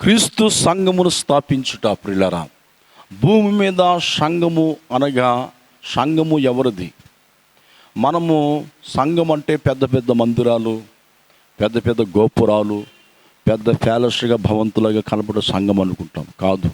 క్రీస్తు సంఘమును స్థాపించుట ప్రిలరా భూమి మీద సంఘము అనగా సంఘము ఎవరిది? మనము సంఘం అంటే పెద్ద పెద్ద మందిరాలు పెద్ద పెద్ద గోపురాలు పెద్ద ప్యాలెస్గా భవంతులుగా కనపడే సంఘం అనుకుంటాం. కాదు.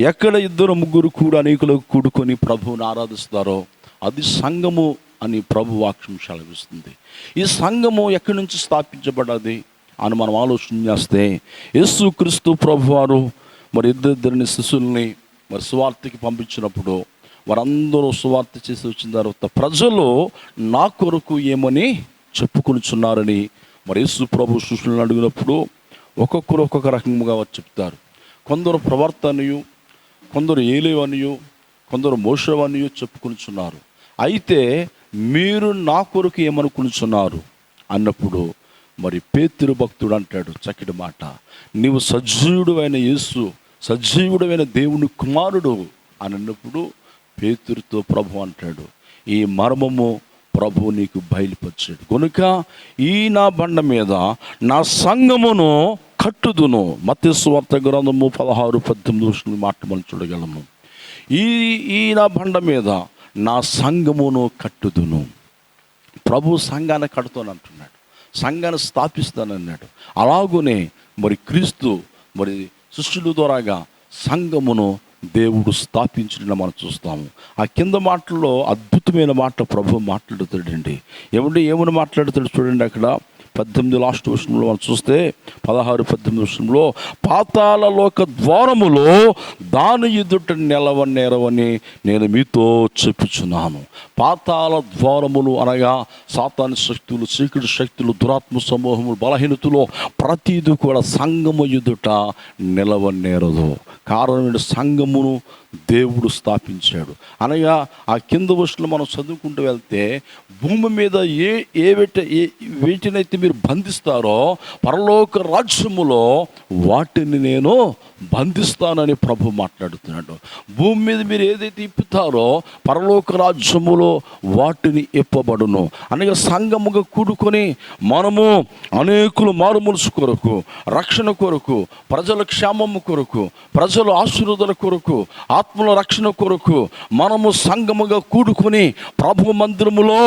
ఎక్కడ ఇద్దరు ముగ్గురు కూడా అనేకులకు కూడుకొని ప్రభువుని ఆరాధిస్తారో అది సంఘము అని ప్రభు వాక్యం సెలవిస్తుంది. ఈ సంఘము ఎక్కడి నుంచి స్థాపించబడది అని మనం ఆలోచన చేస్తే యేసు క్రీస్తు ప్రభు వారు మరి ఇద్దరిద్దరిని శిశుల్ని మరి సువార్తకి పంపించినప్పుడు వారందరూ సువార్త చేసి వచ్చిన తర్వాత ప్రజలు నా కొరకు ఏమని చెప్పుకొనిచున్నారని మరి యేసు ప్రభు శిష్యులను అడిగినప్పుడు ఒక్కొక్కరు ఒక్కొక్క రకంగా వారు చెప్తారు. కొందరు ప్రవర్తనయు కొందరు ఏలేవనియు కొందరు మోసవనియు చెప్పుకొనిచున్నారు. అయితే మీరు నా కొరకు ఏమనుకునిచున్నారు? అన్నప్పుడు మరి పేతురు భక్తుడు అంటాడు చక్కటి మాట. నీవు సజీవుడు అయిన యేసు సజీవుడైన దేవుని కుమారుడు అని అన్నప్పుడు పేతురుతో ప్రభు అంటాడు ఈ మర్మము ప్రభు నీకు బయలుపరిచాడు. కనుక ఈ నా బండ మీద నా సంఘమును కట్టుదును. మత్స్వార్త గ్రంథము పదహారు పద్దెనిమిది వచ్చిన మాట మనం చూడగలము. ఈ ఈ నా బండ మీద నా సంఘమును కట్టుదును. ప్రభు సంఘాన్ని కడుతూనంటున్నాడు సంఘాన్ని స్థాపిస్తానన్నాడు. అలాగునే మరి క్రీస్తు మరి సృష్టిల ద్వారాగా సంఘమును దేవుడు స్థాపించిన మనం చూస్తాము. ఆ కింద మాటల్లో అద్భుతమైన మాట ప్రభు మాట్లాడుతాడండి ఏమంటే ఏమని మాట్లాడుతాడు చూడండి అక్కడ? పద్దెనిమిది లాస్ట్ వర్షంలో మనం చూస్తే పదహారు పద్దెనిమిది విషయంలో పాతాల లోక ద్వారములో దాని ఎదుట నిలవ నేరవని నేను మీతో చెప్పుచున్నాను. పాతాల ద్వారములు అనగా సాతాని శక్తులు చీకటి శక్తులు దురాత్మ సమూహములు బలహీనతలో ప్రతిది కూడా సంగము ఎదుట నిలవనేరదు కారణం సంగమును దేవుడు స్థాపించాడు. అనగా ఆ కింద వస్తువులు మనం చదువుకుంటూ వెళ్తే భూమి మీద ఏ ఏ వెట ఏ వీటినైతే మీరు బంధిస్తారో పరలోక రాజ్యములో వాటిని నేను బంధిస్తానని ప్రభు మాట్లాడుతున్నాడు. భూమి మీద మీరు ఏదైతే ఇప్పుతారో పరలోక రాజ్యములో వాటిని ఇప్పబడును. అనగా సంఘముగా కూడుకొని మనము అనేకులు మారుమనసు కొరకు రక్షణ కొరకు ప్రజల క్షేమము కొరకు ప్రజల ఆశీర్వదల కొరకు ఆత్మల రక్షణ కొరకు మనము సంఘముగా కూడుకొని ప్రభు మందిరములో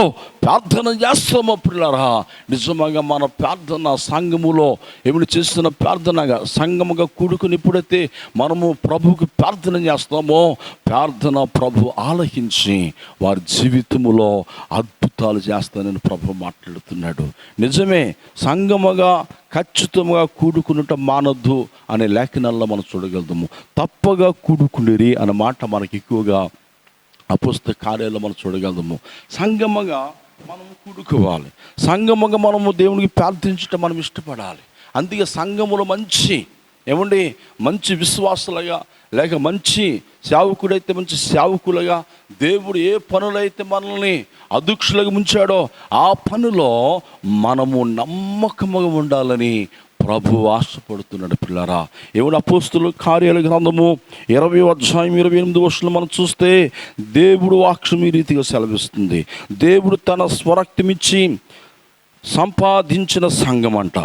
ప్రార్థన చేస్తాము పిల్లరా నిజంగా మన ప్రార్థన సంఘములో ఏమిటి చేస్తున్న ప్రార్థనగా సంఘముగా కూడుకుని ఎప్పుడైతే మనము ప్రభుకి ప్రార్థన చేస్తామో ప్రార్థన ప్రభు ఆలకించి వారి జీవితములో అద్భుతాలు చేస్తానని ప్రభు మాట్లాడుతున్నాడు. నిజమే సంగముగా ఖచ్చితంగా కూడుకునుట మానద్దు అనే లేఖనాల్లో మనం చూడగలుగుతాము. తప్పగా కూడుకునేరి అన్న మాట మనకి ఎక్కువగా అపుస్త కార్యాల్లో మనం చూడగలుగుతాము. సంగమగా మనము కూడుకోవాలి. సంగముగా మనము దేవునికి ప్రార్థించటం మనం ఇష్టపడాలి. అందుకే సంఘములో మంచి. ఏమండి? మంచి విశ్వాసులుగా లేక మంచి సేవకుడైతే మంచి సేవకులుగా దేవుడు ఏ పనులైతే మనల్ని అధ్యక్షులుగా ముంచాడో ఆ పనిలో మనము నమ్మకముగా ఉండాలని ప్రభు ఆశపడుతున్నాడు పిల్లరా. ఏమిటి అపోస్తులు కార్యాల గ్రంథము ఇరవై అధ్యాయం ఇరవై ఎనిమిది వర్షాలు మనం చూస్తే దేవుడు వాక్షం ఈ రీతిగా సెలవిస్తుంది. దేవుడు తన స్వరక్తమిచ్చి సంపాదించిన సంఘం అంట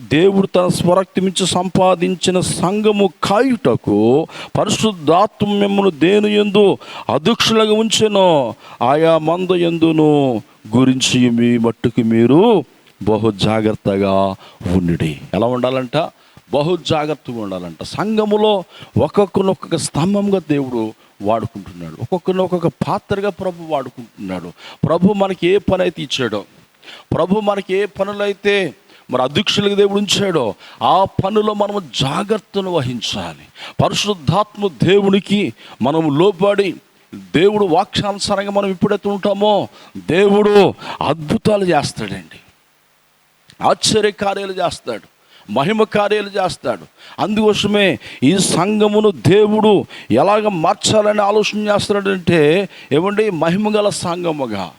దేవుడు తన స్వరక్తమిచ్చి సంపాదించిన సంఘము కాయుటకు పరిశుద్ధాత్మ మిమ్మల్ని దేని ఎందు అధ్యక్షులుగా ఉంచెనో ఆయా మంద ఎందును గురించి మీ మట్టుకు మీరు బహు జాగ్రత్తగా ఉండి ఎలా ఉండాలంట? బహు జాగ్రత్తగా ఉండాలంట. సంఘములో ఒక్కొక్కనొక్కొక్క స్తంభంగా దేవుడు వాడుకుంటున్నాడు. ఒక్కొక్కరిని ఒక్కొక్క పాత్రగా ప్రభు వాడుకుంటున్నాడు. ప్రభు మనకి ఏ పని అయితే ఇచ్చాడో ప్రభు మనకి ఏ పనులైతే మరి అధ్యక్షులకు దేవుడు ఉంచాడో ఆ పనులో మనము జాగ్రత్తను వహించాలి. పరిశుద్ధాత్మ దేవునికి మనము లోబడి దేవుడు వాక్షానుసారంగా మనం ఎప్పుడైతే ఉంటామో దేవుడు అద్భుతాలు చేస్తాడండి. ఆశ్చర్య కార్యాలు చేస్తాడు మహిమ కార్యాలు చేస్తాడు. అందుకోసమే ఈ సంఘమును దేవుడు ఎలాగ మార్చాలని ఆలోచన చేస్తున్నాడంటే ఏమండి మహిమ గల సంఘముగా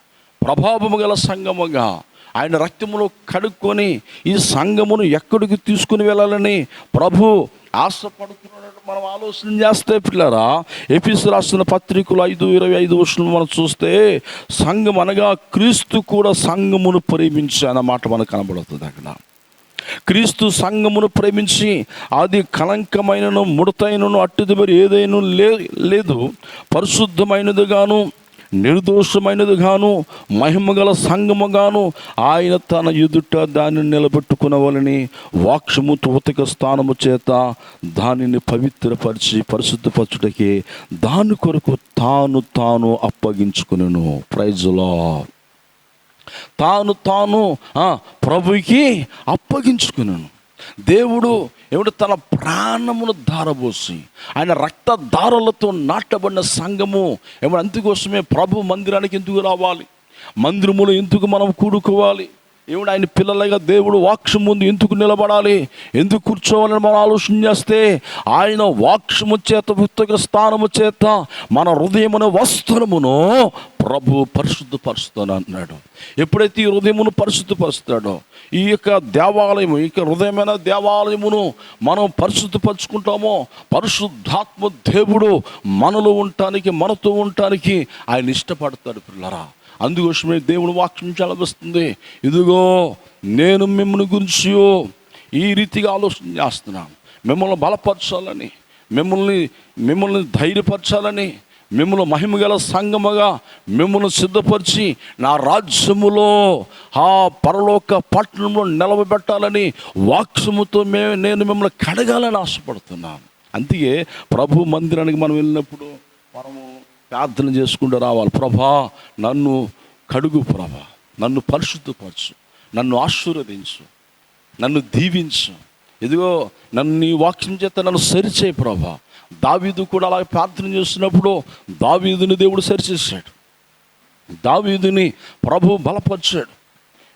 ప్రభావము గల సంఘముగా ఆయన రక్తములో కడుక్కొని ఈ సంఘమును ఎక్కడికి తీసుకుని వెళ్ళాలని ప్రభు ఆశపడుతున్నాడు మనం ఆలోచన చేస్తే పిల్లరా ఎపిస్ రాసిన పత్రికలు ఐదు ఇరవై ఐదు వర్షాలు మనం చూస్తే సంఘం అనగా క్రీస్తు కూడా సంఘమును ప్రేమించి అన్నమాట మనకు కనబడుతుంది అక్కడ. క్రీస్తు సంఘమును ప్రేమించి అది కలంకమైనను ముడతైనను అట్టుది మరి ఏదైనా లే లేదు పరిశుద్ధమైనదిగాను నిర్దోషమైనదిగాను మహిమగల సంగముగాను ఆయన తన ఎదుట దానిని నిలబెట్టుకునవలని వాక్షము ఉతక స్థానము చేత దానిని పవిత్రపరిచి పరిశుద్ధపరచుటకే దాని కొరకు తాను తాను అప్పగించుకును ప్రైజ్లో తాను తాను ప్రభుకి అప్పగించుకున్నాను దేవుడు ఏమిటి తన ప్రాణమును ధారబోసి ఆయన రక్త దారులతో నాటబడిన సంఘము ఏమన్నా అందుకోసమే ప్రభు మందిరానికి ఎందుకు రావాలి? మందిరములు ఎందుకు మనం కూడుకోవాలి? ఏమిడు ఆయన పిల్లలుగా దేవుడు వాక్షం ముందు ఎందుకు నిలబడాలి? ఎందుకు కూర్చోవాలని మనం ఆలోచన చేస్తే ఆయన వాక్షము చేత పుస్తక స్థానము చేత మన హృదయమున వస్త్రమును ప్రభు పరిశుద్ధపరుస్తాను అన్నాడు. ఎప్పుడైతే ఈ హృదయమును పరిశుద్ధపరుస్తాడో ఈ యొక్క దేవాలయము ఈ యొక్క హృదయమైన దేవాలయమును మనం పరిశుద్ధపరచుకుంటామో పరిశుద్ధాత్మ దేవుడు మనలో ఉండటానికి మనతో ఉండటానికి ఆయన ఇష్టపడతాడు పిల్లరా. అందుకోసమే దేవుడు వాక్యం చలవిస్తుంది ఇదిగో నేను మిమ్మల్ని గురించి ఈ రీతిగా ఆలోచన చేస్తున్నాను. మిమ్మల్ని బలపరచాలని మిమ్మల్ని మిమ్మల్ని ధైర్యపరచాలని మిమ్మల్ని మహిమగల సంగముగా మిమ్మల్ని సిద్ధపరిచి నా రాజ్యములో ఆ పరలోక పట్టణంలో నిలవబెట్టాలని వాక్సముతో మేము నేను మిమ్మల్ని కడగాలని ఆశపడుతున్నాను. అందుకే ప్రభు మందిరానికి మనం వెళ్ళినప్పుడు పరము ప్రార్థన చేసుకుంటూ రావాలి. ప్రభా నన్ను కడుగు ప్రభా. నన్ను పరిశుద్ధపరచు. నన్ను ఆశీర్వదించు. నన్ను దీవించు. ఇదిగో నన్ను నీ వాక్యం చేత నన్ను సరిచేయి ప్రభా. దావీదు కూడా అలాగే ప్రార్థన చేస్తున్నప్పుడు దావీదుని దేవుడు సరిచేశాడు. దావీదుని ప్రభు బలపరిచాడు.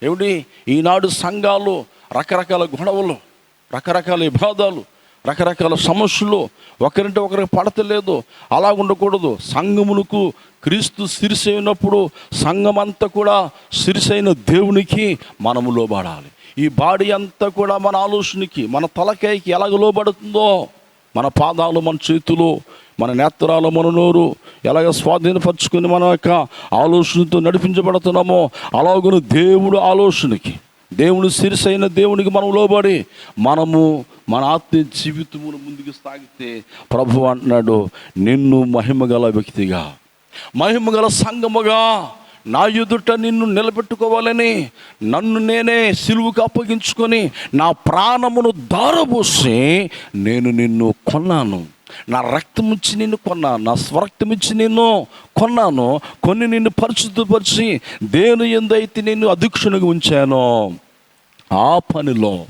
ఏమిటి? ఈనాడు సంఘాలు రకరకాల గొడవలు రకరకాల విభాదాలు రకరకాల సమస్యలు. ఒకరింటి ఒకరికి పడతలేదు. అలా ఉండకూడదు. సంఘమునకు క్రీస్తు సిరిసైనప్పుడు సంఘమంతా కూడా సిరిసైన దేవునికి మనము లోబడాలి. ఈ బాడీ అంతా కూడా మన ఆలోచనకి మన తలకాయకి ఎలాగ లోబడుతుందో మన పాదాలు మన చేతులు మన నేత్రాలు మన నోరు ఎలాగ స్వాధీనపరచుకుని మన యొక్క ఆలోచనతో నడిపించబడుతున్నామో అలాగున దేవుడు ఆలోచనకి. దేవుడు సిరిసైన దేవునికి మనం లోబడి మనము మన ఆత్మీయ జీవితమును ముందుకు సాగితే ప్రభు అంటున్నాడు నిన్ను మహిమగల వ్యక్తిగా మహిమగల సంగముగా నా ఎదుట నిన్ను నిలబెట్టుకోవాలని నన్ను నేనే సిలువుకు అప్పగించుకొని నా ప్రాణమును దారబోసి నేను నిన్ను కొన్నాను. నా రక్తమిచ్చి నిన్ను కొన్నాను నా స్వరక్తమిచ్చి నిన్ను కొన్నాను కొన్ని నిన్ను పరిశుద్ధపరిచి దేని ఎందైతే నేను అధ్యక్షునిగా ఉంచానో. ఆ పనిలో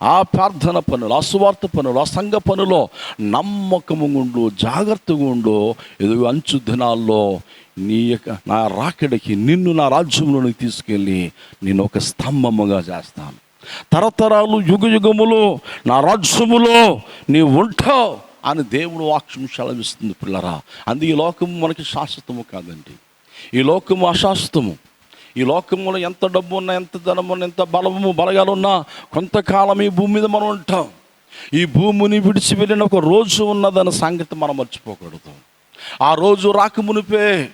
ఆ, ప్రార్థన పనులు ఆ సువార్త పనులు ఆ సంఘ పనులో నమ్మకము ఉండు జాగ్రత్తగా ఉండు. ఎదుగు అంచు దినాల్లో నీ యొక్క నా రాకడికి నిన్ను నా రాజ్యంలోనికి తీసుకెళ్ళి నేను ఒక స్తంభముగా చేస్తాను. తరతరాలు యుగ యుగములు నా రాజ్యములో నీ ఉంటావు. అని దేవుడు వాక్యం సెలవిస్తుంది పిల్లరా. అందు ఈ లోకము మనకి శాశ్వతము కాదండి. ఈ లోకము అశాశ్వతము. ఈ లోకంలో ఎంత డబ్బు ఉన్నా ఎంత ధనము ఉన్నా ఎంత బలము బలగాలు ఉన్నా కొంతకాలం ఈ భూమి మీద మనం ఉంటాం. ఈ భూమిని విడిచి వెళ్ళిన ఒక రోజు ఉన్నదన్న సంగతి మనం మర్చిపోకూడదు. ఆ రోజు రాకమునిపే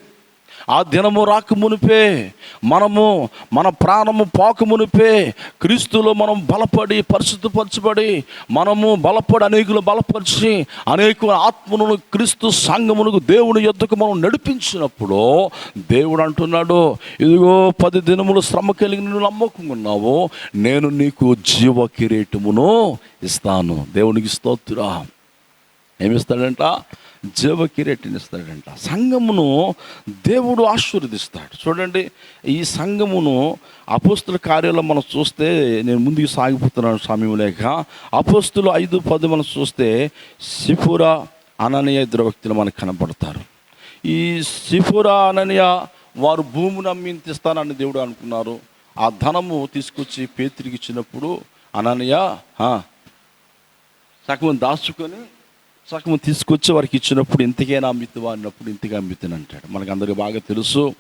ఆ దినము రాకమునిపే మనము మన ప్రాణము పాకమునిపే క్రీస్తులో మనం బలపడి పరిశుద్ధపరచబడి మనము బలపడి అనేకులు బలపరిచి అనేక ఆత్మను క్రీస్తు సంఘమునకు దేవుని యొద్దకు మనం నడిపించినప్పుడు దేవుడు అంటున్నాడు ఇదిగో పది దినములు శ్రమ కలిగి నువ్వు నమ్మకమున్నావు నేను నీకు జీవ కిరీటమును ఇస్తాను. దేవునికి స్తోత్రా. ఏమిస్తాడంట? జీవ కిరీటిని ఇస్తాడంట సంఘమును దేవుడు ఆశీర్వదిస్తాడు. చూడండి ఈ సంఘమును అపోస్తుల కార్యాలయం మనం చూస్తే నేను ముందుకు సాగిపోతున్నాను సమయం లేక అపోస్తులు ఐదు పది మనం చూస్తే సిఫురా అననీయ ఇద్దరు వ్యక్తులు మనకు కనపడతారు ఈ సిఫురా అననీయ వారు భూమిని అమ్మింతిస్తానని దేవుడు అనుకున్నారు. ఆ ధనము తీసుకొచ్చి పేతురికి ఇచ్చినప్పుడు అననీయ సగం దాచుకొని సగం తీసుకొచ్చి వారికి ఇచ్చినప్పుడు ఇంతకైనా అమ్మితువా అన్నప్పుడు ఇంతగా మిత్తుని అంటాడు. మనకు అందరికీ బాగా తెలుసు.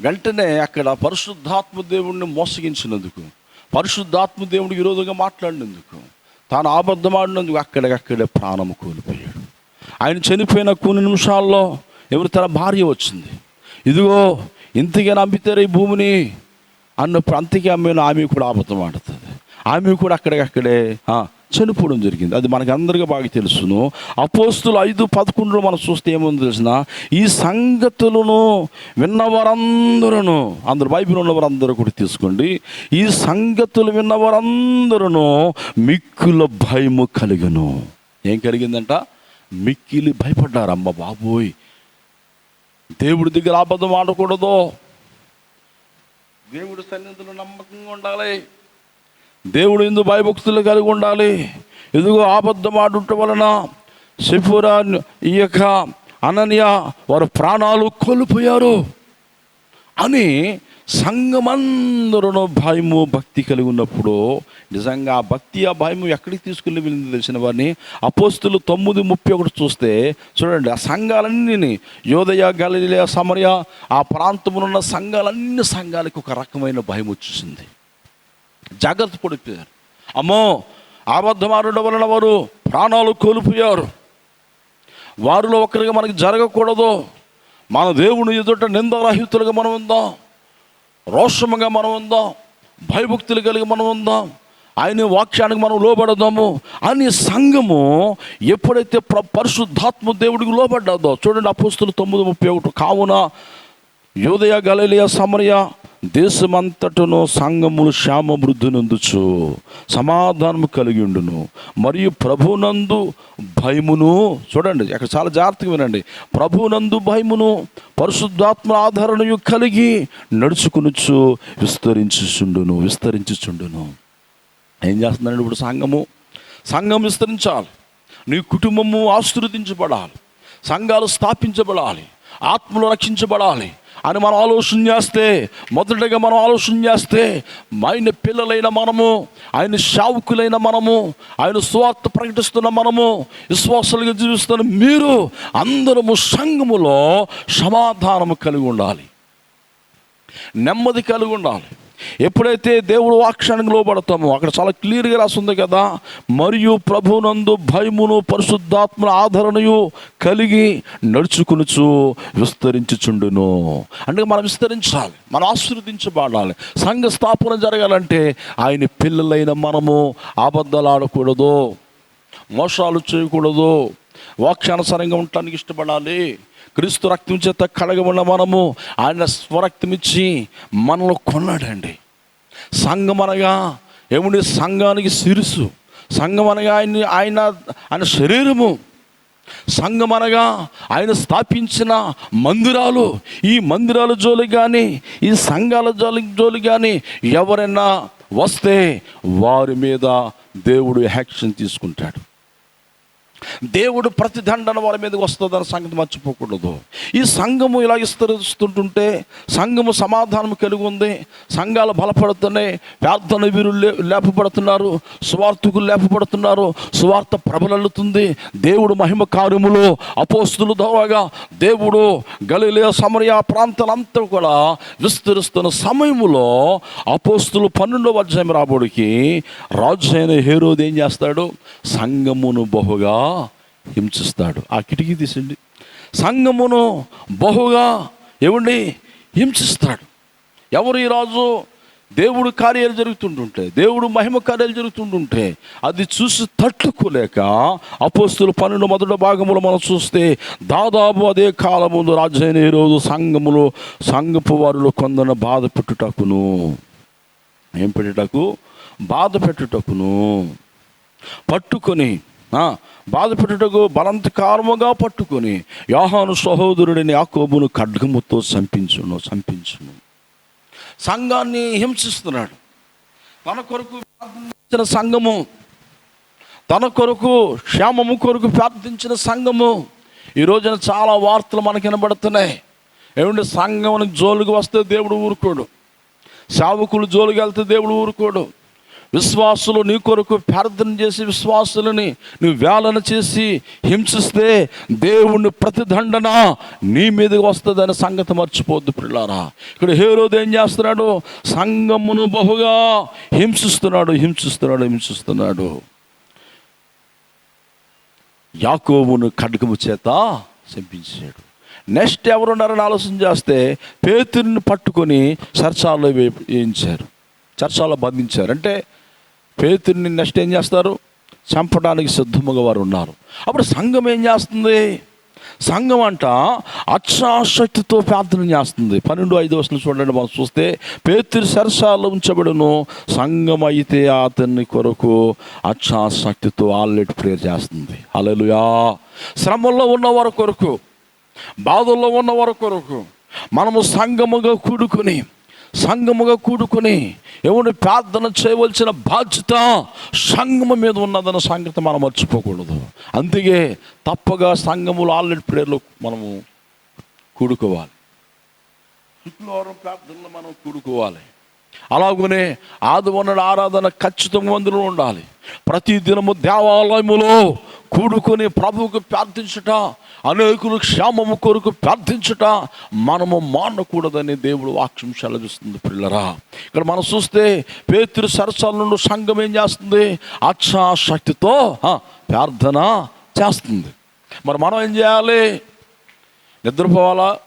వెంటనే అక్కడ పరిశుద్ధాత్మ దేవుడిని మోసగించినందుకు పరిశుద్ధాత్మ దేవుడు విరోధంగా మాట్లాడినందుకు తాను అబద్ధమాడినందుకు అక్కడికక్కడే ప్రాణం కోల్పోయాడు. ఆయన చనిపోయిన కొన్ని నిమిషాల్లో ఎవరు తన భార్య వచ్చింది. ఇదిగో ఇంతకైనా నమ్మితారు ఈ భూమిని అన్నప్పుడు అంతకే అమ్మిన ఆమె కూడా అబద్ధం ఆడుతుంది. ఆమె కూడా అక్కడికక్కడే చనిపోవడం జరిగింది. అది మనకి అందరికీ బాగా తెలుసును. అపోస్తులు ఐదు పదకొండులో మనం చూస్తే ఏముంది తెలిసిన? ఈ సంగతులను విన్నవారందరూ అందరు బైబిల్ ఉన్నవారందరూ కూడా తీసుకోండి. ఈ సంగతులు విన్నవారందరూ మిక్కుల భయము కలిగను. ఏం కలిగిందంట? మిక్కిలి భయపడ్డారు అమ్మ బాబోయ్. దేవుడి దగ్గర అబద్ధం ఆడకూడదు. దేవుడి సన్నిధిలో నమ్మకంగా ఉండాలి. దేవుడు ఎందు భయభక్తులు కలిగి ఉండాలి. ఎదుగు ఆబద్ధం ఆడుట వలన సిఫురా ఈ యొక్క అనన్య వారు ప్రాణాలు కోల్పోయారు అని సంఘమందరూ భయము భక్తి కలిగి ఉన్నప్పుడు నిజంగా ఆ భక్తి ఆ భయము ఎక్కడికి తీసుకుని వెళ్ళింది తెలిసిన వారిని అపోస్తులు తొమ్మిది ముప్పై ఒకటి చూస్తే చూడండి ఆ సంఘాలన్నీ యోదయ గలిలయ సమరయ ఆ ప్రాంతంలో ఉన్న సంఘాలన్నీ సంఘాలకు ఒక రకమైన భయం వచ్చేసింది. జాగ్రత్త పడిపోయారు. అమ్మో అబద్ధం వలన వారు ప్రాణాలు కోల్పోయారు. వారిలో ఒకరిగా మనకి జరగకూడదు. మన దేవుని ఎదుట నిందరహితులుగా మనం ఉందాం. రోషముగా మనం ఉందాం. భయభక్తులు కలిగి మనం ఉందాం. ఆయన వాక్యానికి మనం లోబడదాము. అని సంఘము ఎప్పుడైతే ప్ర పరిశుద్ధాత్మ దేవుడికి లోబడ్డాదో చూడండి అపోస్తులు తొమ్మిది ముప్పై ఒకటి. కావున యోదయ గలలియ సమరయ దేశమంతటను సంఘములు శ్యామ సమాధానము కలిగి ఉండును మరియు ప్రభునందు భయమును చూడండి అక్కడ చాలా జాగ్రత్తగా వినండి. ప్రభునందు భయమును పరిశుద్ధాత్మ ఆదరణయు కలిగి నడుచుకునుచు విస్తరించుచుండును విస్తరించుచుండును. ఏం చేస్తుందండి ఇప్పుడు సంఘము? సంఘం విస్తరించాలి. నీ కుటుంబము ఆశీర్వదించబడాలి. సంఘాలు స్థాపించబడాలి. ఆత్మలు రక్షించబడాలి. అని మనం ఆలోచన చేస్తే మొదటగా మనం ఆలోచన చేస్తే ఆయన పిల్లలైన మనము ఆయన శావుకులైన మనము ఆయన స్వార్థ ప్రకటిస్తున్న మనము విశ్వాసాలుగా జీవిస్తున్న మీరు అందరము సంఘములో సమాధానము కలిగి ఉండాలి. నెమ్మది కలిగి ఉండాలి. ఎప్పుడైతే దేవుడు వాక్షణంగా లోబడతామో అక్కడ చాలా క్లియర్గా రాస్తుంది కదా మరియు ప్రభునందు భయమును పరిశుద్ధాత్మ ఆదరణయు కలిగి నడుచుకునుచు విస్తరించుచుండును. అంటే మనం విస్తరించాలి మనం ఆశీర్వదించబడాలి. సంఘ స్థాపన జరగాలంటే ఆయన పిల్లలైన మనము అబద్ధాలు ఆడకూడదు మోసాలు చేయకూడదు వాక్యానుసారంగా ఉండటానికి ఇష్టపడాలి. క్రీస్తు రక్తం చేత కడగబడిన మనము ఆయన స్వరక్తం ఇచ్చి మనలో కొన్నాడండి. సంఘం అనగా ఏముండి సంఘానికి శిరుసు సంఘం అనగా ఆయన ఆయన ఆయన శరీరము. సంఘం అనగా ఆయన స్థాపించిన మందిరాలు. ఈ మందిరాల జోలి కానీ ఈ సంఘాల జోలి జోలి కానీ ఎవరైనా వస్తే వారి మీద దేవుడు యాక్షన్ తీసుకుంటాడు. దేవుడు ప్రతిదండన వారి మీదకి వస్తుందన్న సంగతి మర్చిపోకూడదు. ఈ సంఘము ఇలా విస్తరిస్తుంటుంటే సంఘము సమాధానం కలిగి ఉంది సంఘాలు బలపడుతున్నాయి ప్రార్థన వీరు లే లేపబడుతున్నారు స్వార్థకులు లేపబడుతున్నారు స్వార్థ ప్రబలల్లుతుంది. దేవుడు మహిమ కార్యములు అపోస్తులు ద్వారాగా దేవుడు గలిలే సమరయ ప్రాంతాలంతా కూడా విస్తరిస్తున్న సమయములో అపోస్తులు పన్నెండవ అధ్యాయం రాబోడికి రాజు అయిన హేరోది ఏం చేస్తాడు? సంఘమును బహుగా హింసిస్తాడు. ఆ కిటికీ తీసండి సంఘమును బహుగా ఏమండి హింసిస్తాడు. ఎవరు ఈ రాజు? దేవుడు కార్యాలు జరుగుతుంటుంటే దేవుడు మహిమ కార్యాలు జరుగుతుంటుంటే అది చూసి తట్టుకోలేక అపోస్తులు పన్నెండు మొదటి భాగములు మనం చూస్తే దాదాపు అదే కాలముందు రాజైన ఈ రోజు సంఘములు సంఘపు వారిలో కొందరు బాధ పెట్టుటకును. ఏం పెట్టుటకు? బాధ పెట్టుటకును. పట్టుకొని బాధపెట్టుటకు బలంతకారముగా పట్టుకొని యోహాను సహోదరుడిని యాకోబును ఖడ్గముతో చంపించును చంపించును. సంఘాన్ని హింసిస్తున్నాడు. తన కొరకు ప్రార్థించిన సంఘము తన కొరకు క్షేమము కొరకు ప్రార్థించిన సంఘము. ఈ రోజున చాలా వార్తలు మనకి వినబడుతున్నాయి. ఏమంటే సంఘం జోలికి వస్తే దేవుడు ఊరుకోడు. సేవకులు జోలికి వెళ్తే దేవుడు ఊరుకోడు. విశ్వాసులు నీ కొరకు ప్రార్థన చేసి విశ్వాసులని నువ్వు వేలన చేసి హింసిస్తే దేవుని ప్రతిదండన నీ మీదకి వస్తుందని సంగతి మర్చిపోద్దు పిల్లారా. ఇక్కడ హేరోది ఏం చేస్తున్నాడు? సంగమును బహుగా హింసిస్తున్నాడు హింసిస్తున్నాడు హింసిస్తున్నాడు. యాకోబును ఖడ్గము చేత చంపించాడు. నెక్స్ట్ ఎవరున్నారని ఆలోచన చేస్తే పేతుని పట్టుకొని చర్చాల్లో వేయించారు. చర్చాల్లో బంధించారు. అంటే పేతుడిని నెక్స్ట్ ఏం చేస్తారు చంపడానికి సిద్ధముగా వారు ఉన్నారు. అప్పుడు సంఘం ఏం చేస్తుంది? సంఘం అంట అక్షాశక్తితో ప్రార్థన చేస్తుంది. పన్నెండు ఐదు వర్షాలు చూడండి మనం చూస్తే పేతురు సరసాలు ఉంచబడును. సంఘం అయితే అతన్ని కొరకు అక్షాశక్తితో ఆల్రెడీ ప్రేయర్ చేస్తుంది. అలలుయా శ్రమంలో ఉన్నవారి కొరకు బాధల్లో ఉన్నవారి కొరకు మనము సంగముగా కూడుకుని సంగముగా కూడుకొని ఎవరిని ప్రార్థన చేయవలసిన బాధ్యత సంఘము మీద ఉన్నదన్న సంగతి మనం మర్చిపోకూడదు. అందుకే తప్పగా సంఘములు ఆల్రెడీ ప్రేయర్లో మనము కూడుకోవాలి. శుక్రవారం ప్రార్థనలో మనం కూడుకోవాలి. అలాగనే ఆదివారం ఆరాధన ఖచ్చితంగా అందులో ఉండాలి. ప్రతి దినము దేవాలయములో కూడుకొని ప్రభువుకు ప్రార్థించుట అనేకులు క్షేమము కొరకు ప్రార్థించుట మనము మానకూడదని దేవుడు వాక్యం సెలవిస్తుంది పిల్లరా. ఇక్కడ మనం చూస్తే పేతురు సరసాల నుండి సంఘం ఏం చేస్తుంది? అచ్చాశక్తితో ప్రార్థన చేస్తుంది. మరి మనం ఏం చేయాలి? నిద్రపోవాలా?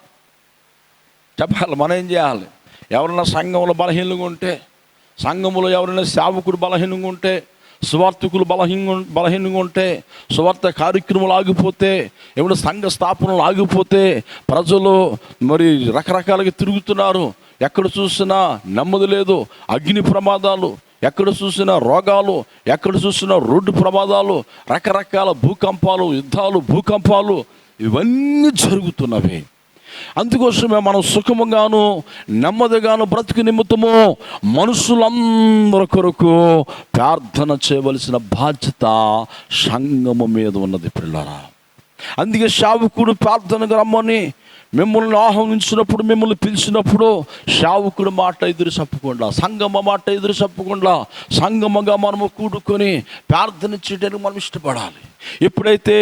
చెప్పాలి మనం ఏం చేయాలి? ఎవరైనా సంఘంలో బలహీనంగా ఉంటే సంఘంలో ఎవరైనా సేవకుడు బలహీనంగా ఉంటే సువార్థకులు బలహీన బలహీనంగా ఉంటే సువార్త కార్యక్రమాలు ఆగిపోతే ఏమైనా సంఘ స్థాపనలు ఆగిపోతే ప్రజలు మరి రకరకాలుగా తిరుగుతున్నారు. ఎక్కడ చూసినా నెమ్మది లేదు అగ్ని ప్రమాదాలు. ఎక్కడ చూసినా రోగాలు. ఎక్కడ చూసినా రోడ్డు ప్రమాదాలు. రకరకాల భూకంపాలు యుద్ధాలు భూకంపాలు. ఇవన్నీ జరుగుతున్నవి. అందుకోసమే మనం సుఖముగాను నెమ్మదిగాను బ్రతుకు నిమిత్తము మనుషులందరి కొరకు ప్రార్థన చేయవలసిన బాధ్యత సంగము మీద ఉన్నది పిల్లరా. అందుకే శావుకుడు ప్రార్థనకు రమ్మని మిమ్మల్ని ఆహ్వానించినప్పుడు మిమ్మల్ని పిలిచినప్పుడు శావుకుడు మాట ఎదురు చెప్పకుండా సంగమ మాట ఎదురు చెప్పకుండా సంగమగా మనము కూడుకొని ప్రార్థన చేయడానికి మనం ఇష్టపడాలి. ఎప్పుడైతే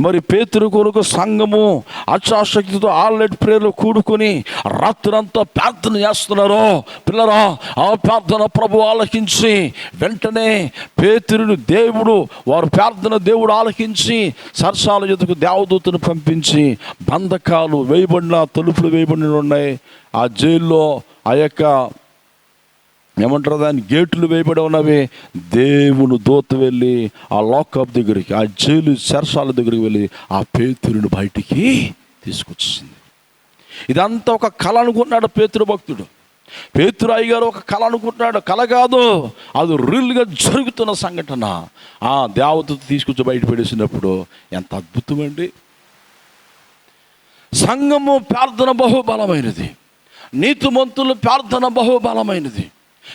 మరి పేతురు కొరకు సంఘము అక్షాశక్తితో ఆల్రెడీ ప్రేయర్లు కూడుకొని రాత్రంతా ప్రార్థన చేస్తున్నారో పిల్లరా ఆ ప్రార్థన ప్రభు ఆలకించి వెంటనే పేతురుని దేవుడు వారు ప్రార్థన దేవుడు ఆలకించి సరసాల ఎదుకు దేవదూతను పంపించి బంధకాలు వేయబడిన తలుపులు వేయబడిన ఉన్నాయి. ఆ జైల్లో ఆ యొక్క ఏమంటారు దాని గేట్లు వేయబడి ఉన్నవి. దేవుని దూత వెళ్ళి ఆ లాకప్ దగ్గరికి ఆ జైలు శరసాల దగ్గరికి వెళ్ళి ఆ పేతురుని బయటికి తీసుకొచ్చింది. ఇదంతా ఒక కళ అనుకుంటున్నాడు పేతురు భక్తుడు. పేతురాయి గారు ఒక కళ అనుకుంటున్నాడు. కళ కాదు అది రియల్గా జరుగుతున్న సంఘటన. ఆ దేవత తీసుకొచ్చి బయట పెడేసినప్పుడు ఎంత అద్భుతమండి సంఘము ప్రార్థన బహుబలమైనది. నీతిమంతులు ప్రార్థన బహుబలమైనది.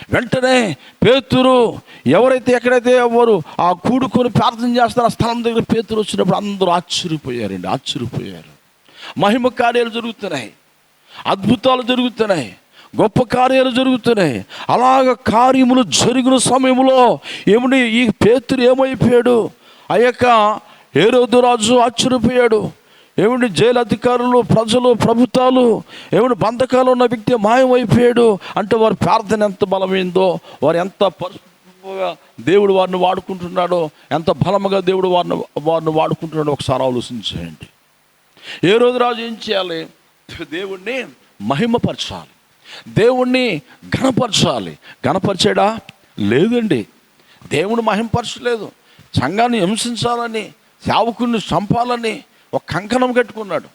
వెంటనే పేతురు ఎవరైతే ఎక్కడైతే ఎవరు ఆ కూడుకొని ప్రార్థన చేస్తారో ఆ స్థలం దగ్గర పేతురు వచ్చినప్పుడు అందరూ ఆశ్చర్యపోయారండి ఆశ్చర్యపోయారు. మహిమ కార్యాలు జరుగుతున్నాయి అద్భుతాలు జరుగుతున్నాయి గొప్ప కార్యాలు జరుగుతున్నాయి. అలాగ కార్యములు జరిగిన సమయంలో ఏమిటి? ఈ పేతురు ఏమైపోయాడు? ఆ యొక్క ఏరోదు రాజు ఆశ్చర్యపోయాడు. ఏమిటి జైలు అధికారులు ప్రజలు ప్రభుత్వాలు? ఏమిటి బంధకాలు ఉన్న వ్యక్తి మాయమైపోయాడు అంటే వారి ప్రార్థన ఎంత బలమైందో వారు ఎంత పరిశుభ్రంగా దేవుడు వారిని వాడుకుంటున్నాడో ఎంత బలముగా దేవుడు వారిని వారిని వాడుకుంటున్నాడో ఒకసారి ఆలోచించేయండి ఏ రోజు రాజు ఏం చేయాలి? దేవుణ్ణి మహిమపరచాలి. దేవుణ్ణి ఘనపరచాలి. ఘనపరిచాడా? లేదండి. దేవుని మహిమపరచలేదు. సంఘాన్ని హింసించాలని సేవకుని చంపాలని ఒక కంకణం కట్టుకున్నాడు.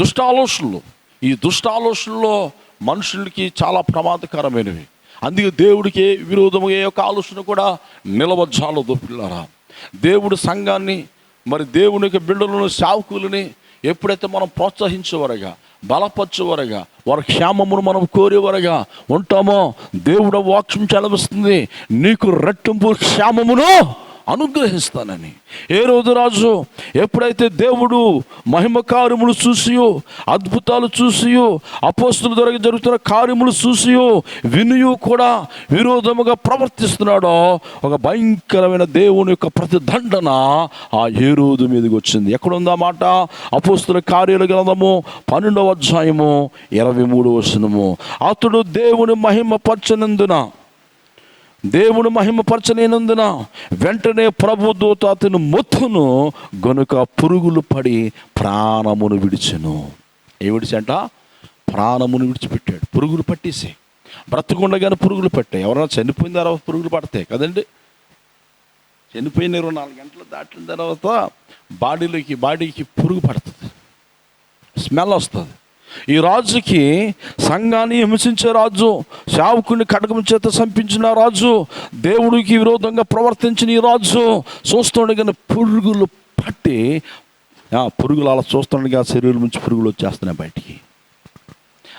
దుష్ట ఆలోచనలు ఈ దుష్ట ఆలోచనలో మనుషులకి చాలా ప్రమాదకరమైనవి. అందుకే దేవుడికి విరోధము ఏ యొక్క ఆలోచన కూడా నిలవజాలదు పిల్లరా దేవుడు సంఘాన్ని మరి దేవుని యొక్క బిడ్డలను సావుకులని ఎప్పుడైతే మనం ప్రోత్సహించేవారుగా బలపరచేవారుగా వారి క్షేమమును మనం కోరేవారుగా ఉంటామో దేవుడు వాక్యం చలవిస్తుంది నీకు రెట్టింపు క్షేమమును అనుగ్రహిస్తానని. ఏ రోజు రాజు ఎప్పుడైతే దేవుడు మహిమ కార్యములు చూసియో అద్భుతాలు చూసియో అపోస్తుల ద్వారా జరుగుతున్న కార్యములు చూసియో వినియు కూడా విరోధముగా ప్రవర్తిస్తున్నాడో ఒక భయంకరమైన దేవుని యొక్క ప్రతిదండన ఆ ఏ రోజు మీదకి వచ్చింది. ఎక్కడుందా మాట? అపోస్తుల కార్యాల గ్రంథము పన్నెండవ అధ్యాయము ఇరవై మూడవ వచనము. అతడు దేవుని మహిమ పచ్చనందున దేవుడు మహిమపరచలేనందున వెంటనే ప్రభు దూత అతను మొత్తును గనుక పురుగులు పడి ప్రాణమును విడిచెను. ఏ విడిచంట? ప్రాణమును విడిచిపెట్టాడు. పురుగులు పట్టేసి. బ్రతకుండగానే పురుగులు పట్టాయి ఎవరైనా చనిపోయిన తర్వాత పురుగులు పడతాయి కదండి? చనిపోయిన ఇరవై నాలుగు గంటలు దాటిన తర్వాత బాడీలోకి బాడీకి పురుగు పడుతుంది. స్మెల్ వస్తుంది. ఈ రాజుకి సంఘాన్ని హింసించే రాజు శావుకుని కడకం చేత సంపించిన రాజు దేవుడికి విరోధంగా ప్రవర్తించిన ఈ రాజు చూస్తుండగానే పురుగులు పట్టి పురుగులు అలా చూస్తుండగా శరీరం నుంచి పురుగులు వచ్చేస్తున్నాయి బయటికి.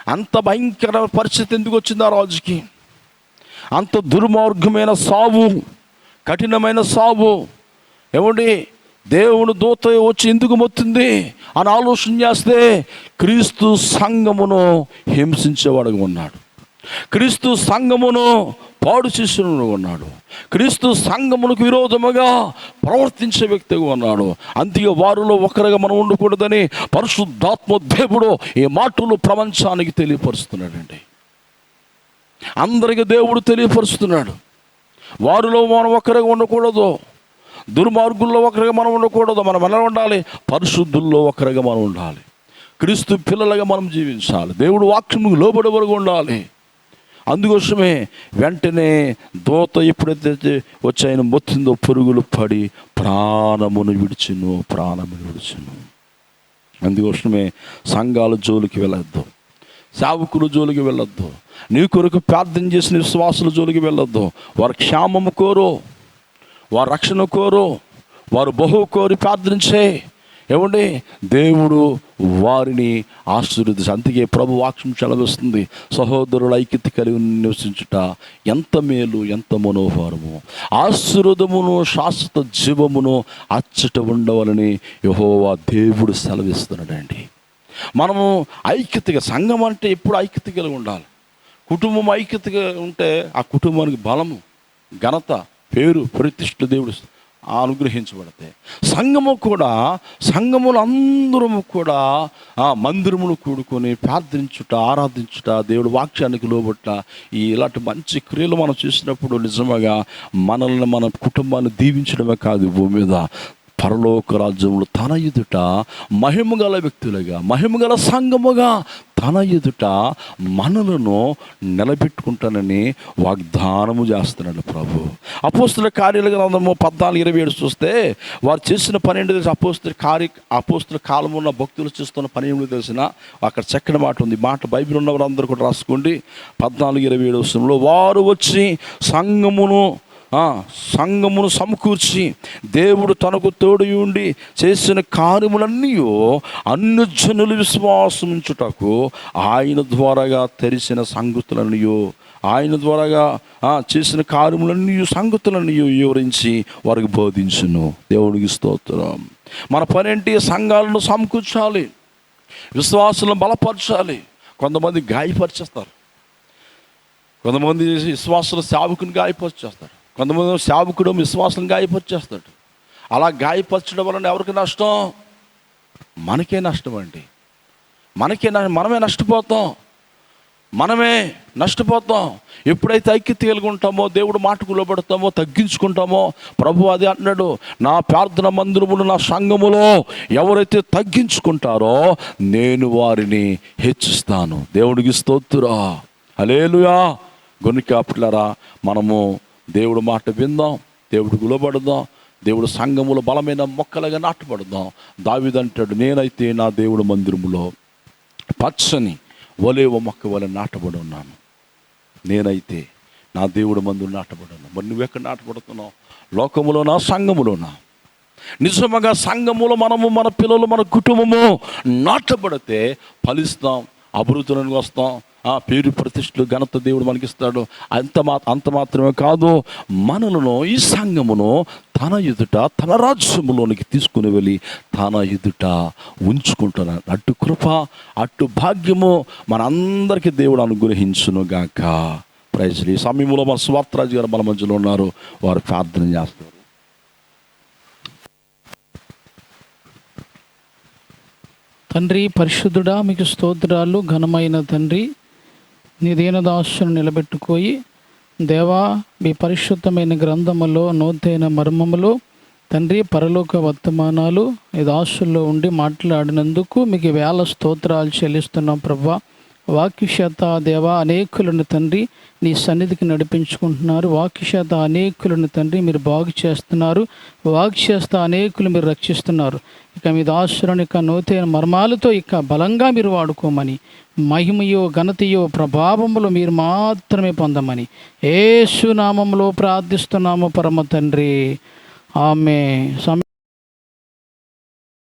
అంత భయంకర పరిస్థితి ఎందుకు వచ్చింది ఆ రాజుకి? అంత దుర్మార్గమైన సావు కఠినమైన సావు. ఏమండి? దేవుని దూత వచ్చి ఎందుకు మొత్తుంది? అని ఆలోచన చేస్తే క్రీస్తు సంఘమును హింసించేవాడుగా ఉన్నాడు. క్రీస్తు సంఘమును పాడు చేసిన ఉన్నాడు. క్రీస్తు సంఘమునకు విరోధముగా ప్రవర్తించే వ్యక్తిగా ఉన్నాడు. అందుకే వారిలో ఒకరిగా మనం ఉండకూడదని పరిశుద్ధాత్మ దేవుడు ఈ మాటలు ప్రపంచానికి తెలియపరుస్తున్నాడండి. అందరికీ దేవుడు తెలియపరుస్తున్నాడు. వారిలో మనం ఒక్కరిగా ఉండకూడదు. దుర్మార్గుల్లో ఒకరిగా మనం ఉండకూడదు మనం ఎలా ఉండాలి? పరిశుద్ధుల్లో ఒకరిగా మనం ఉండాలి. క్రీస్తు పిల్లలుగా మనం జీవించాలి. దేవుడు వాక్యముకు లోబడి వరకు ఉండాలి. అందుకోసమే వెంటనే దోత ఎప్పుడైతే వచ్చి ఆయన మొత్తిందో పురుగులు పడి ప్రాణమును విడిచిను ప్రాణమును విడిచిను. అందుకోసమే సంఘాల జోలికి వెళ్ళొద్దు. సేవకుల జోలికి వెళ్ళొద్దు. నీ కొరకు ప్రార్థన చేసిన విశ్వాసుల జోలికి వెళ్ళొద్దు. వారి క్షేమము కోరు. వారు రక్షణ కోరు వారు బహు కోరి ప్రార్థించే. ఏమండి? దేవుడు వారిని ఆశీర్వదించి అందుకే ప్రభు వాక్యం చలవిస్తుంది సహోదరుల ఐక్యత కలిగి నివసించుట ఎంత మేలు ఎంత మనోహరము. ఆశీర్వదమును శాశ్వత జీవమును అచ్చట ఉండవలని యహోవా దేవుడు సెలవిస్తున్నాడండి. మనము ఐక్యతగా సంఘం అంటే ఎప్పుడు ఐక్యత కలిగి ఉండాలి. కుటుంబం ఐక్యతగా ఉంటే ఆ కుటుంబానికి బలము ఘనత పేరు ప్రతిష్ఠ దేవుడు అనుగ్రహించబడతాయి సంఘము కూడా సంఘములు అందరము కూడా ఆ మందిరములు కూడుకొని ప్రార్థించుట ఆరాధించుట దేవుడు వాక్యానికి లోబట్ట ఈ ఇలాంటి మంచి క్రియలు మనం చేసినప్పుడు నిజంగా మనల్ని మన కుటుంబాన్ని దీవించడమే కాదు భూమి మీద పరలోక రాజ్యములు తన ఎదుట మహిమగల వ్యక్తులుగా మహిమగల సంఘముగా తన ఎదుట మనలను నిలబెట్టుకుంటానని వాగ్దానము చేస్తున్నాడు ప్రభు. అపోస్తుల కార్యాల గ్రంథము పద్నాలుగు ఇరవై ఏడు చూస్తే వారు చేసిన పని ఏంటో తెలిసి? అపోస్తుల కార్య అపోస్తుల కాలం ఉన్న భక్తులు చేస్తున్న పని ఏమిటో తెలిసిన అక్కడ చక్కని మాట ఉంది. మాట బైబిల్ ఉన్నవారు వారందరూ కూడా రాసుకోండి. పద్నాలుగు ఇరవై ఏడు వచనంలో వారు వచ్చి సంఘమును సంఘమును సమకూర్చి దేవుడు తనకు తోడు ఉండి చేసిన కార్యములన్నీ అన్ని జనులు విశ్వాసముంచుటకు ఆయన ద్వారాగా తెరిచిన సంగతులన్నయో ఆయన ద్వారాగా చేసిన కార్యములన్నీ సంగతులన్నీ వివరించి వారికి బోధించును. దేవుడికి స్తోత్రం. మన పనేంటి సంఘాలను సమకూర్చాలి. విశ్వాసులను బలపరచాలి. కొంతమంది గాయపరిచేస్తారు. కొంతమంది విశ్వాసుల సేవకుని గాయపరిచేస్తారు. కొంతమంది సేవకుడు విశ్వాసం గాయపరిచేస్తాడు. అలా గాయపరచడం వలన ఎవరికి నష్టం? మనకే నష్టం అండి. మనకే మనమే నష్టపోతాం. మనమే నష్టపోతాం. ఎప్పుడైతే ఐక్యత కలిగి ఉంటామో దేవుడు మాటకు లోబడతామో తగ్గించుకుంటామో ప్రభు అది అంటున్నాడు నా ప్రార్థన మందిరములు నా సంఘములో ఎవరైతే తగ్గించుకుంటారో నేను వారిని హెచ్చిస్తాను. దేవుడికి స్తోత్తురా అలేలుయా గొనికాపులారా మనము దేవుడు మాట విందాం దేవుడు గులబడదాం దేవుడు సంఘములో బలమైన మొక్కలుగా నాటబడదాం. దావిదంటాడు నేనైతే నా దేవుడు మందిరములో పచ్చని ఒలేవ మొక్క వలె నాటబడి ఉన్నాను. నేనైతే నా దేవుడు మందు నాటబడి ఉన్నాను. మరి నువ్వెక్కడ నాటబడుతున్నావు? లోకములోనా సంఘములోనా నిజముగా సంఘములో మనము మన పిల్లలు మన కుటుంబము నాటబడితే ఫలిస్తాం అభివృద్ధులను వస్తాం ఆ పేరు ప్రతిష్టలు ఘనత దేవుడు మనకిస్తాడు. అంత మా అంత మాత్రమే కాదు మనలను ఈ సంఘమును తన ఎదుట తన రాజ్యములోనికి తీసుకుని వెళ్ళి తన ఎదుట ఉంచుకుంటున్నాను అటు కృప అటు భాగ్యము మనందరికీ దేవుడు అనుగ్రహించునుగాక. ప్రైజ్లు ఈ సమయంలో మన స్వార్థరాజు గారు మన మధ్యలో ఉన్నారు. వారు ప్రార్థన చేస్తారు. తండ్రి పరిశుద్ధుడా మీకు స్తోత్రాలు. ఘనమైన తండ్రి నీ దీనదాసును నిలబెట్టుకోయి దేవా మీ పరిశుద్ధమైన గ్రంథములో నూతైన మర్మములు తండ్రి పరలోక వర్తమానాలు ఈ దాసుల్లో ఉండి మాట్లాడినందుకు మీకు వేల స్తోత్రాలు చెల్లిస్తున్నాం ప్రభా. వాక్య దేవ దేవా అనేకులను తండ్రి నీ సన్నిధికి నడిపించుకుంటున్నారు. వాక్య అనేకులను తండ్రి మీరు బాగు చేస్తున్నారు. వాక్చేత అనేకులు మీరు రక్షిస్తున్నారు. ఇక మీ దాసులను ఇక నూతన మర్మాలతో ఇక బలంగా మీరు వాడుకోమని మహిమయో ఘనతయో ప్రభావములు మీరు మాత్రమే పొందమని ఏసు నామములో ప్రార్థిస్తున్నాము పరమ తండ్రి. ఆమె సమ